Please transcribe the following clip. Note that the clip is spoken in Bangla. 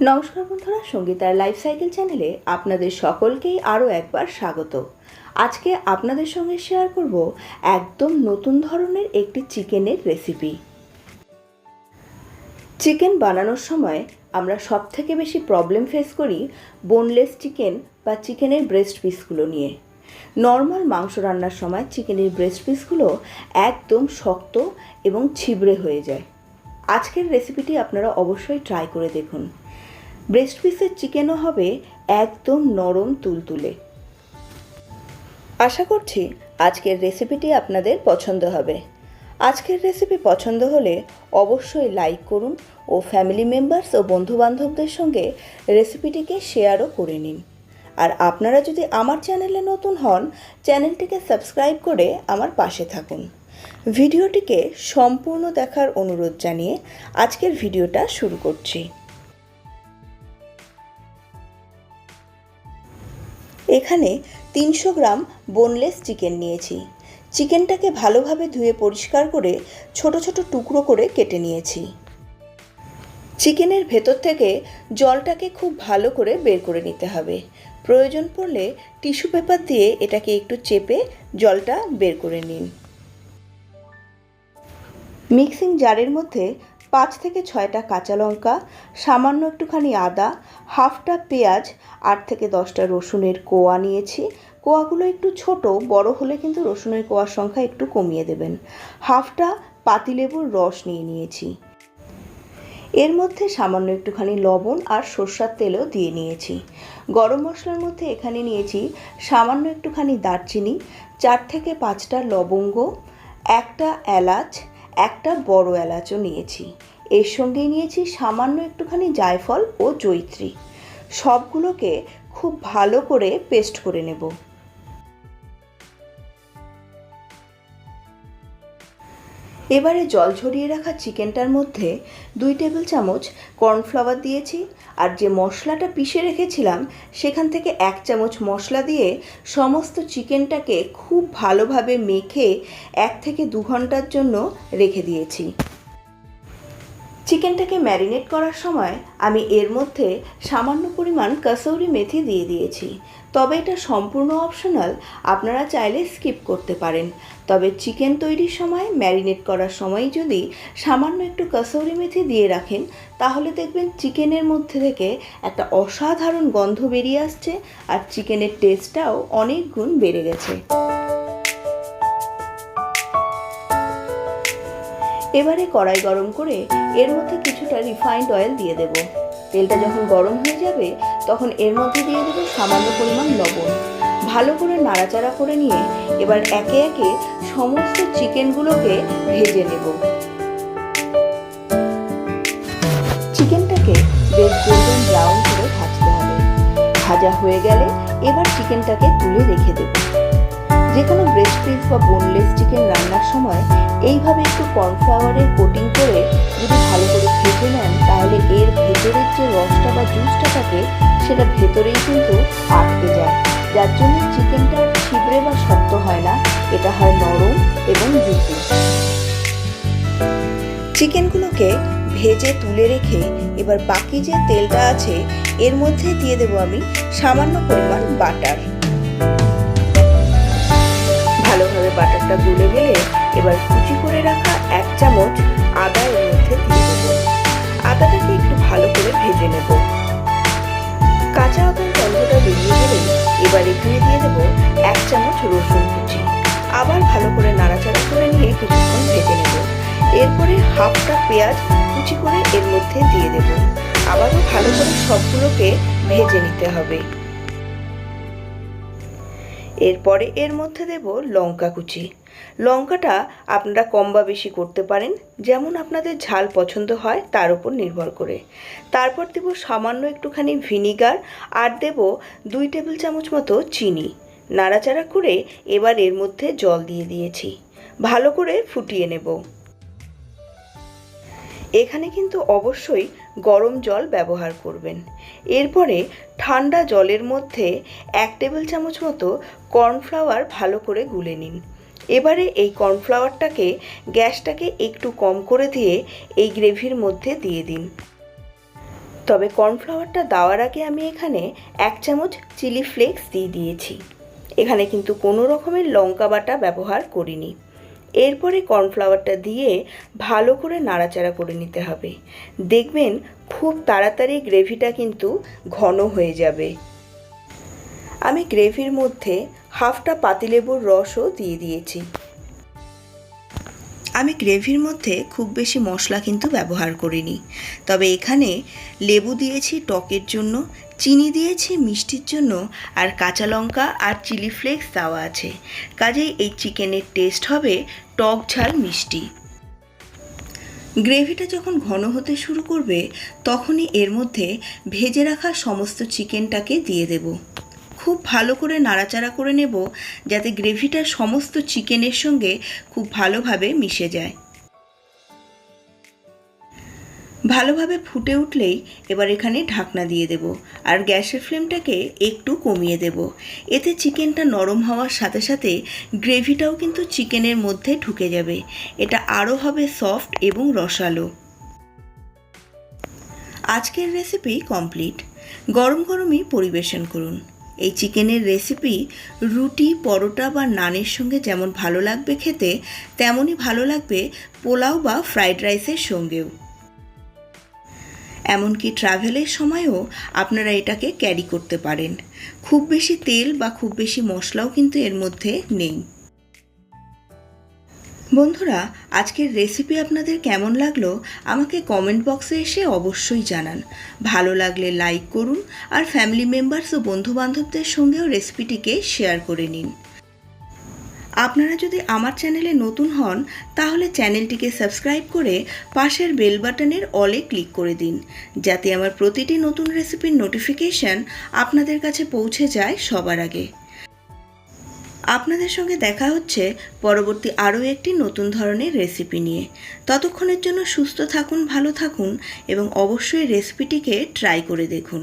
নমস্কার বন্ধুরা, সঙ্গীতার লাইফ সাইকেল চ্যানেলে আপনাদের সকলকেই আরও একবার স্বাগত। আজকে আপনাদের সঙ্গে শেয়ার করব একদম নতুন ধরনের একটি চিকেনের রেসিপি চিকেন বানানোর সময় আমরা সব থেকে বেশি প্রবলেম ফেস করি বোনলেস চিকেন বা চিকেনের ব্রেস্ট পিসগুলো নিয়ে। নর্মাল মাংস রান্নার সময় চিকেনের ব্রেস্ট পিসগুলো একদম শক্ত এবং ছিবড়ে হয়ে যায়। আজকের রেসিপিটি আপনারা অবশ্যই ট্রাই করে দেখুন। ব্রেস্ট পিসের চিকেনও হবে একদম নরম তুলতুলে। আশা করছি আজকের রেসিপিটি আপনাদের পছন্দ হবে। আজকের রেসিপি পছন্দ হলে অবশ্যই লাইক করুন ও ফ্যামিলি মেম্বার্স ও বন্ধুবান্ধবদের সঙ্গে রেসিপিটিকে শেয়ারও করে নিন। আর আপনারা যদি আমার চ্যানেলে নতুন হন চ্যানেলটিকে সাবস্ক্রাইব করে আমার পাশে থাকুন। ভিডিওটিকে সম্পূর্ণ দেখার অনুরোধ জানিয়ে আজকের ভিডিওটা শুরু করছি। এখানে তিনশো গ্রাম বোনলেস চিকেন নিয়েছি। চিকেনটাকে ভালোভাবে ধুয়ে পরিষ্কার করে ছোট ছোট টুকরো করে কেটে নিয়েছি। চিকেনের ভেতর থেকে জলটাকে খুব ভালো করে বের করে নিতে হবে। প্রয়োজন পড়লে টিস্যু পেপার দিয়ে এটাকে একটু চেপে জলটা বের করে নিন। মিক্সিং জারের মধ্যে পাঁচ থেকে ছয়টা কাঁচা লঙ্কা, সামান্য একটুখানি আদা, হাফটা পেঁয়াজ, আট থেকে দশটা রসুনের কোয়া নিয়েছি। কোয়াগুলো একটু ছোট, বড় হলে কিন্তু রসুনের কোয়ার সংখ্যা একটু কমিয়ে দেবেন। হাফটা পাতিলেবুর রস নিয়ে নিয়েছি। এর মধ্যে সামান্য একটুখানি লবণ আর সর্ষার তেলও দিয়ে নিয়েছি। গরম মশলার মধ্যে এখানে নিয়েছি সামান্য একটুখানি দারচিনি, চার থেকে পাঁচটা লবঙ্গ, একটা এলাচ একটা বড় এলাচও নিয়েছি। এর সঙ্গে নিয়েছি সামান্য একটুখানি জায়ফল ও জৈত্রী। সবগুলোকে খুব ভালো করে পেস্ট করে নেব। এবারে জল ঝরিয়ে রাখা চিকেনটার মধ্যে দুই টেবিল চামচ কর্নফ্লাওয়ার দিয়েছি আর যে মশলাটা পিষে রেখেছিলাম, সেখান থেকে এক চামচ মশলা দিয়ে সমস্ত চিকেনটাকে খুব ভালোভাবে মেখে এক থেকে দু ঘণ্টার জন্য রেখে দিয়েছি। চিকেনটাকে ম্যারিনেট করার সময় আমি এর মধ্যে সামান্য পরিমাণ কাসৌরি মেথি দিয়ে দিয়েছি। তবে এটা সম্পূর্ণ অপশনাল, আপনারা চাইলে স্কিপ করতে পারেন। তবে চিকেন তৈরির সময়, ম্যারিনেট করার সময় যদি সামান্য একটু কাসৌরি মেথি দিয়ে রাখেন, তাহলে দেখবেন চিকেনের মধ্যে থেকে একটা অসাধারণ গন্ধ বেরিয়ে আসছে আর চিকেনের টেস্টটাও অনেক গুণ বেড়ে গেছে। এবারে কড়াই গরম করে এর মধ্যে কিছুটা রিফাইন্ড অয়েল দিয়ে দেব। তেলটা যখন গরম হয়ে যাবে, তখন এর মধ্যে দিয়ে দেবো সামান্য পরিমাণ লবণ। ভালো করে নাড়াচাড়া করে নিয়ে এবার একে একে সমস্ত চিকেনগুলোকে ভেজে নেব। চিকেনটাকে বেশ গোল্ডেন ব্রাউন করে ভাজতে হবে। ভাজা হয়ে গেলে এবার চিকেনটাকে তুলে রেখে দেব। যে কোনো ব্রেস্ট পিস বা বোনলেস চিকেন রান্নার সময় এইভাবে একটু কর্নফ্লাওয়ারের কোটিং করে যদি ভালো করে ভেজে নেন, তাহলে এর ভেতরের যে রসটা বা জুসটা থাকে, সেটা ভেতরেই কিন্তু আটকে যায়। যার জন্য চিকেনটা ছিবড়ে বা শক্ত হয় না, এটা হয় নরম এবং জুসি চিকেনগুলোকে ভেজে তুলে রেখে এবার বাকি যে তেলটা আছে, এর মধ্যে দিয়ে দেবো আমি সামান্য পরিমাণ বাটার ভালোভাবে বাটারটা গুলে গেলে এবার কুচি করে রাখা এক চামচ আদা এর মধ্যে দিয়ে দেবো। আদাটাকে একটু ভালো করে ভেজে নেব। কাঁচা আদার গন্ধটা বেরিয়ে গেলে এবার এখানে দিয়ে দেবো এক চামচ রসুন কুচি। আবার ভালো করে নাড়াচাড়া করে নিয়ে কিছুক্ষণ ভেজে নেব। এরপরে হাফটা পেঁয়াজ কুচি করে এর মধ্যে দিয়ে দেব। আবারও ভালো করে সবগুলোকে ভেজে নিতে হবে। এরপরে এর মধ্যে দেব লঙ্কা কুচি। লঙ্কাটা আপনারা কম বা বেশি করতে পারেন, যেমন আপনাদের ঝাল পছন্দ হয় তার উপর নির্ভর করে। তারপর দেব সামান্য একটুখানি ভিনিগার আর দেব দুই টেবিল চামচ মতো চিনি। নাড়াচাড়া করে এবার এর মধ্যে জল দিয়ে দিয়েছি। ভালো করে ফুটিয়ে নেব। এখানে কিন্তু অবশ্যই গরম জল ব্যবহার করবেন। এরপরে ঠান্ডা জলের মধ্যে এক টেবিল চামচ মতো কর্নফ্লাওয়ার ভালো করে গুলে নিন। এবারে এই কর্নফ্লাওয়ারটাকে গ্যাসটাকে একটু কম করে দিয়ে এই গ্রেভির মধ্যে দিয়ে দিন। তবে কর্নফ্লাওয়ারটা দেওয়ার আগে আমি এখানে এক চামচ চিলি ফ্লেক্স দিয়ে দিয়েছি। এখানে কিন্তু কোনো রকমের লঙ্কা বাটা ব্যবহার করিনি। এরপরে কর্নফ্লাওয়ারটা দিয়ে ভালো করে নাড়াচাড়া করে নিতে হবে। দেখবেন খুব তাড়াতাড়ি গ্রেভিটা কিন্তু ঘন হয়ে যাবে। আমি গ্রেভির মধ্যে হাফটা পাতিলেবুর রসও দিয়ে দিয়েছি। আমি গ্রেভির মধ্যে খুব বেশি মশলা কিন্তু ব্যবহার করিনি। তবে এখানে লেবু দিয়েছি টকের জন্য, চিনি দিয়েছি মিষ্টির জন্য, আর কাঁচা লঙ্কা আর চিলি ফ্লেক্স দেওয়া আছে। কাজেই এই চিকেনের টেস্ট হবে টক ঝাল মিষ্টি। গ্রেভিটা যখন ঘন হতে শুরু করবে, তখনই এর মধ্যে ভেজে রাখা সমস্ত চিকেনটাকে দিয়ে দেব। খুব ভালো করে নাড়াচাড়া করে নেব যাতে গ্রেভিটা সমস্ত চিকেনের সঙ্গে খুব ভালোভাবে মিশে যায়। ভালোভাবে ফুটে উঠলেই এবার এখানে ঢাকনা দিয়ে দেব আর গ্যাসের ফ্লেমটাকে একটু কমিয়ে দেব। এতে চিকেনটা নরম হওয়ার সাথে সাথে গ্রেভিটাও কিন্তু চিকেনের মধ্যে ঢুকে যাবে। এটা আরও হবে সফট এবং রসালো। আজকের রেসিপি কমপ্লিট। গরম গরমই পরিবেশন করুন। এই চিকেনের রেসিপি রুটি, পরোটা বা নানের সঙ্গে যেমন ভালো লাগবে খেতে, তেমনই ভালো লাগবে পোলাও বা ফ্রাইড রাইসের সঙ্গেও। এমনকি ট্রাভেলের সময়ও আপনারা এটাকে ক্যারি করতে পারেন। খুব বেশি তেল বা খুব বেশি মশলাও কিন্তু এর মধ্যে নেই। বন্ধুরা, আজকের রেসিপি আপনাদের কেমন লাগল আমাকে কমেন্ট বক্সে এসে অবশ্যই জানান। ভালো লাগলে লাইক করুন আর ফ্যামিলি মেম্বার্স ও বন্ধুবান্ধবদের সঙ্গেও রেসিপিটিকে শেয়ার করে নিন। আপনারা যদি আমার চ্যানেলে নতুন হন, তাহলে চ্যানেলটিকে সাবস্ক্রাইব করে পাশের বেল বাটনের অলে ক্লিক করে দিন, যাতে আমার প্রতিটি নতুন রেসিপির নোটিফিকেশান আপনাদের কাছে পৌঁছে যায় সবার আগে। আপনাদের সঙ্গে দেখা হচ্ছে পরবর্তী আরও একটি নতুন ধরনের রেসিপি নিয়ে। ততক্ষণের জন্য সুস্থ থাকুন, ভালো থাকুন এবং অবশ্যই রেসিপিটিকে ট্রাই করে দেখুন।